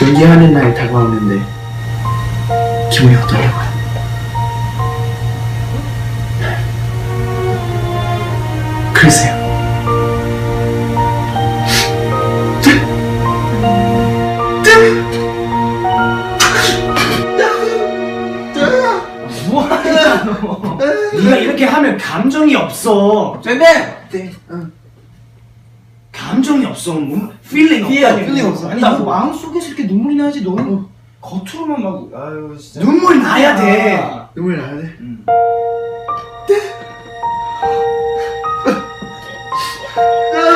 연기하는 날이 다가오는데 기분이 어떠냐고요? 글쎄요. 뭐하냐 너 네가 이렇게 하면 감정이 없어 쌤쌤! 네, 응. 감정이 없어 뭐, 필링 없다 피해 필링 없어 아니. 너 마음 속에서 이렇게 눈물이 나야지 너는 겉으로만 막 아유 진짜 눈물이 나야 돼 아. 눈물 나야 돼? 음. 아,